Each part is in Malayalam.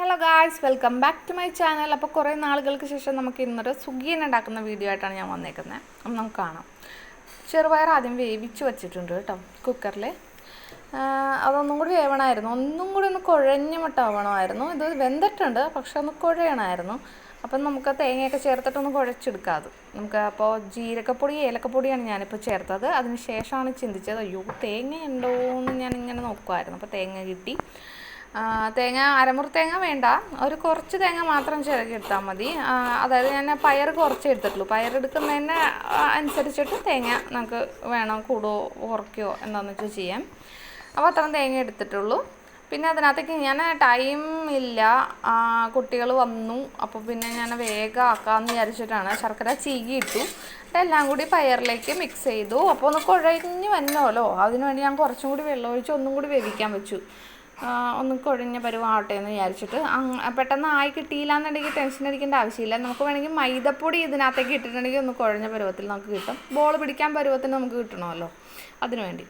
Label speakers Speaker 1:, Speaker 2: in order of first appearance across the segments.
Speaker 1: Hello guys welcome back to my channel അപ്പോൾ കുറേ നാളുകൾക്ക് ശേഷം നമുക്ക് ഇന്നൊരു സുഗീൻ ഉണ്ടാക്കുന്ന വീഡിയോ ആയിട്ടാണ് ഞാൻ വന്നേക്കുന്നത് അപ്പം നമുക്ക് കാണാം. ചെറുപയർ ആദ്യം വേവിച്ച് വെച്ചിട്ടുണ്ട് കേട്ടോ കുക്കറിൽ അതൊന്നും കൂടി വേവണമായിരുന്നു. ഒന്നും കൂടി ഒന്ന് കുഴഞ്ഞ മട്ടാവണമായിരുന്നു ഇത് വെന്തിട്ടുണ്ട് പക്ഷെ ഒന്ന് കുഴയണമായിരുന്നു. അപ്പം നമുക്ക് തേങ്ങയൊക്കെ ചേർത്തിട്ടൊന്ന് കുഴച്ചെടുക്കാം നമുക്ക് അപ്പോൾ ജീരകപ്പൊടി ഏലക്കപ്പൊടിയാണ് ഞാനിപ്പോൾ ചേർത്തത്. അതിന് ശേഷമാണ് ചിന്തിച്ചത് അയ്യോ തേങ്ങ ഉണ്ടോ എന്ന് ഞാൻ ഇങ്ങനെ നോക്കുമായിരുന്നു അപ്പോൾ തേങ്ങ കിട്ടി. തേങ്ങ അരമുറി തേങ്ങ വേണ്ട. ഒരു കുറച്ച് തേങ്ങ മാത്രം ചിരകി എടുത്താൽ മതി. അതായത് ഞാൻ പയർ കുറച്ച് എടുത്തിട്ടുള്ളൂ. പയർ എടുക്കുന്നതിന് അനുസരിച്ചിട്ട് തേങ്ങ നമുക്ക് വേണം കൂടുവോ കുറയ്ക്കുകയോ എന്താണെന്ന് വെച്ചാൽ ചെയ്യാം. അപ്പോൾ അത്രയും തേങ്ങ എടുത്തിട്ടുള്ളൂ. പിന്നെ അതിനകത്തേക്ക് ഞാൻ ടൈം ഇല്ല. കുട്ടികൾ വന്നു. അപ്പോൾ പിന്നെ ഞാൻ വേഗം ആക്കാമെന്ന് വിചാരിച്ചിട്ടാണ് ശർക്കര ചീകി ഇട്ടു. എല്ലാം കൂടി പയറിലേക്ക് മിക്സ് ചെയ്തു. അപ്പോൾ ഒന്ന് കുഴഞ്ഞ് വന്നോലോ. അതിനുവേണ്ടി ഞാൻ കുറച്ചും കൂടി വെള്ളം ഒഴിച്ച് ഒന്നും കൂടി വേവിക്കാൻ വെച്ചു. ഒന്ന് കുഴഞ്ഞ പരുവാവട്ടെ എന്ന് വിചാരിച്ചിട്ട്. പെട്ടെന്ന് ആയി കിട്ടിയില്ല എന്നുണ്ടെങ്കിൽ ടെൻഷൻ അടിക്കേണ്ട ആവശ്യമില്ല. നമുക്ക് വേണമെങ്കിൽ മൈദപ്പൊടി ഇതിനകത്തേക്ക് ഇട്ടിട്ടുണ്ടെങ്കിൽ ഒന്ന് കുഴഞ്ഞ പരുവത്തിൽ നമുക്ക് കിട്ടും. ബോൾ പിടിക്കാൻ പരുവത്തിന് നമുക്ക് കിട്ടണമല്ലോ അതിനു വേണ്ടി.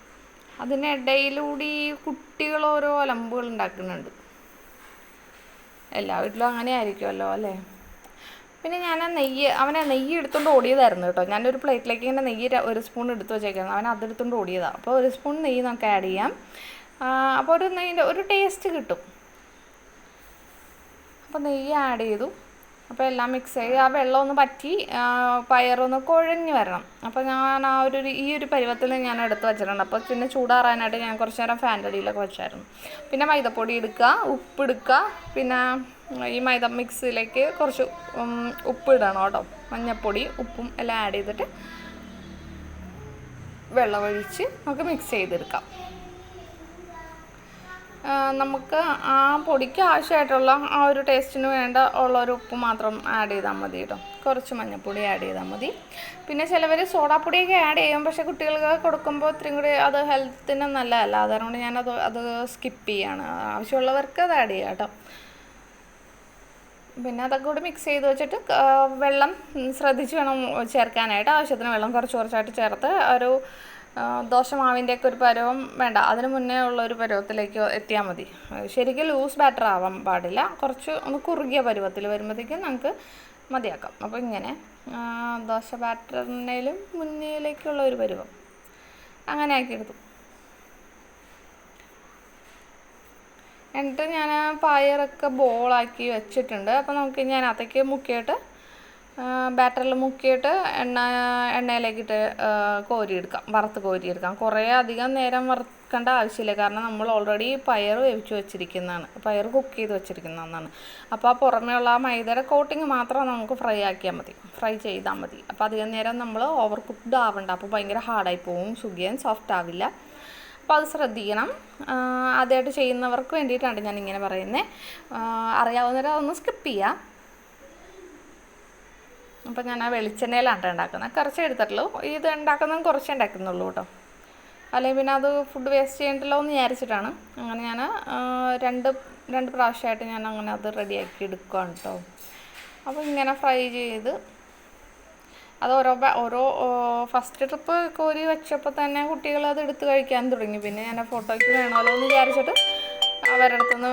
Speaker 1: അതിനിടയിലൂടെ കുട്ടികൾ ഓരോ അലമ്പുകൾ ഉണ്ടാക്കുന്നുണ്ട്. എല്ലാ വീട്ടിലും അങ്ങനെ ആയിരിക്കുമല്ലോ അല്ലേ? പിന്നെ ഞാൻ ആ നെയ്യ് അവനെ നെയ്യ് എടുത്തുകൊണ്ട് ഓടിയതായിരുന്നു കേട്ടോ. ഞാനൊരു പ്ലേറ്റിലേക്ക് ഇങ്ങനെ നെയ്യ് ഒരു സ്പൂൺ എടുത്ത് വെച്ചേക്കുന്നത് അവൻ അതെടുത്തുകൊണ്ട് ഓടിയതാണ് അപ്പോൾ ഒരു സ്പൂൺ നെയ്യ് നമുക്ക് ആഡ് ചെയ്യാം. അപ്പോൾ ഒരു നെയ്യിന്റെ ഒരു ടേസ്റ്റ് കിട്ടും. അപ്പോൾ നെയ്യ് ആഡ് ചെയ്തു. അപ്പോൾ എല്ലാം മിക്സ് ചെയ്ത് ആ വെള്ളമൊന്ന് പറ്റി പയറൊന്ന് കുഴഞ്ഞ് വരണം. അപ്പോൾ ഞാൻ ആ ഒരു ഈ ഒരു പരുവത്തിൽ ഞാൻ എടുത്ത് വെച്ചിട്ടുണ്ട്. അപ്പോൾ പിന്നെ ചൂടാറാനായിട്ട് ഞാൻ കുറച്ച് നേരം ഫാന്റെ അടിയിലൊക്കെ വെച്ചായിരുന്നു. പിന്നെ മൈദപ്പൊടി എടുക്കുക ഉപ്പ് എടുക്കുക പിന്നെ ഈ മൈദ മിക്സിലേക്ക് കുറച്ച് ഉപ്പ് ഇടണം കേട്ടോ. മഞ്ഞൾപ്പൊടി ഉപ്പും എല്ലാം ആഡ് ചെയ്തിട്ട് വെള്ളമൊഴിച്ച് നമുക്ക് മിക്സ് ചെയ്തെടുക്കാം. നമുക്ക് ആ പൊടിക്ക് ആവശ്യമായിട്ടുള്ള ആ ഒരു ടേസ്റ്റിന് വേണ്ട ഉള്ള ഒരു ഉപ്പ് മാത്രം ആഡ് ചെയ്താൽ മതി കേട്ടോ. കുറച്ച് മഞ്ഞൾപ്പൊടി ആഡ് ചെയ്താൽ മതി. പിന്നെ ചിലവർ സോഡാപ്പൊടിയൊക്കെ ആഡ് ചെയ്യും. പക്ഷേ കുട്ടികൾക്ക് കൊടുക്കുമ്പോൾ ഇത്രയും കൂടി അത് ഹെൽത്തിന് നല്ലതല്ല. അതുകൊണ്ട് ഞാനത് അത് സ്കിപ്പ് ചെയ്യാണ്. ആവശ്യമുള്ളവർക്ക് അത് ആഡ് ചെയ്യാം കേട്ടോ. പിന്നെ അതൊക്കെ കൂടി മിക്സ് ചെയ്ത് വെച്ചിട്ട് വെള്ളം ശ്രദ്ധിച്ച് വേണം ചേർക്കാനായിട്ട്. ആവശ്യത്തിന് വെള്ളം കുറച്ച് കുറച്ചായിട്ട് ചേർത്ത് ഒരു ദോശമാവിന്റെയൊക്കെ ഒരു പരുവം വേണ്ട. അതിന് മുന്നേ ഉള്ള ഒരു പരുവത്തിലേക്ക് എത്തിയാൽ മതി. ശരിക്കും ലൂസ് ബാറ്റർ ആവാൻ പാടില്ല. കുറച്ച് ഒന്ന് കുറുകിയ പരുവത്തിൽ വരുമ്പോഴത്തേക്കും നമുക്ക് മതിയാക്കാം. അപ്പോൾ ഇങ്ങനെ ദോശ ബാറ്ററിനേലും മുന്നിലേക്കുള്ള ഒരു പരുവം. അങ്ങനെ ആക്കിയെടുത്തു എന്നിട്ട് ഞാൻ പയറൊക്കെ ബോളാക്കി വെച്ചിട്ടുണ്ട്. അപ്പോൾ നമുക്ക് ഞാൻ അതിനകത്തേക്ക് മുക്കിയിട്ട് ബാറ്ററിൽ മുക്കിയിട്ട് എണ്ണ എണ്ണയിലേക്കിട്ട് കോരിയെടുക്കാം. വറുത്ത് കോരിയെടുക്കാം. കുറേ അധികം നേരം വറുക്കേണ്ട ആവശ്യമില്ല. കാരണം നമ്മൾ ഓൾറെഡി പയർ വേവിച്ച് വെച്ചിരിക്കുന്നതാണ്. പയർ കുക്ക് ചെയ്ത് വെച്ചിരിക്കുന്നതാണ് അപ്പോൾ ആ പുറമേ ഉള്ള ആ മൈദയുടെ കോട്ടിങ് മാത്രം നമുക്ക് ഫ്രൈ ആക്കിയാൽ മതി. ഫ്രൈ ചെയ്താൽ മതി. അപ്പോൾ അധികം നേരം നമ്മൾ ഓവർ കുക്ക്ഡ് ആവണ്ട. അപ്പോൾ ഭയങ്കര ഹാർഡായി പോവും. സുഖിയൻ സോഫ്റ്റ് ആവില്ല. അപ്പോൾ അത് ശ്രദ്ധിക്കണം. ആദ്യമായിട്ട് ചെയ്യുന്നവർക്ക് വേണ്ടിയിട്ടാണ് ഞാൻ ഇങ്ങനെ പറയുന്നത് അറിയാവുന്നവരെ അതൊന്ന് സ്കിപ്പ് ചെയ്യാം. അപ്പോൾ ഞാൻ ആ വെളിച്ചെണ്ണയിലാണ് ഉണ്ടാക്കുന്നത്. കുറച്ചേ എടുത്തിട്ടുള്ളൂ. ഇത് ഉണ്ടാക്കുന്നത് കുറച്ചേ ഉണ്ടാക്കുന്നുള്ളൂ കേട്ടോ. അല്ലെങ്കിൽ പിന്നെ അത് ഫുഡ് വേസ്റ്റ് ചെയ്യണ്ടല്ലോ എന്ന് വിചാരിച്ചിട്ടാണ്. അങ്ങനെ ഞാൻ രണ്ട് രണ്ട് പ്രാവശ്യമായിട്ട് ഞാൻ അങ്ങനെ അത് റെഡിയാക്കി എടുക്കുകയാണ് കേട്ടോ. അപ്പോൾ ഇങ്ങനെ ഫ്രൈ ചെയ്ത് അത് ഓരോ ഓരോ ഫസ്റ്റ് ട്രിപ്പ് കോരി വെച്ചപ്പോൾ തന്നെ കുട്ടികൾ അത് എടുത്ത് കഴിക്കാൻ തുടങ്ങി. പിന്നെ ഞാൻ ഫോട്ടോയ്ക്ക് വേണമല്ലോ എന്ന് വിചാരിച്ചിട്ട് അവരുടെ അടുത്തുനിന്ന്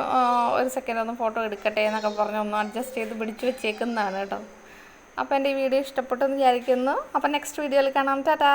Speaker 1: ഒരു സെക്കൻഡ് ഒന്ന് ഫോട്ടോ എടുക്കട്ടെ എന്നൊക്കെ പറഞ്ഞ് ഒന്ന് അഡ്ജസ്റ്റ് ചെയ്ത് പിടിച്ച് വെച്ചേക്കുന്നതാണ് കേട്ടോ. അപ്പോൾ എന്റെ ഈ വീഡിയോ ഇഷ്ടപ്പെട്ടെന്ന് വിചാരിക്കുന്നു. അപ്പോൾ നെക്സ്റ്റ് വീഡിയോയിൽ കാണാം. ടാറ്റാ.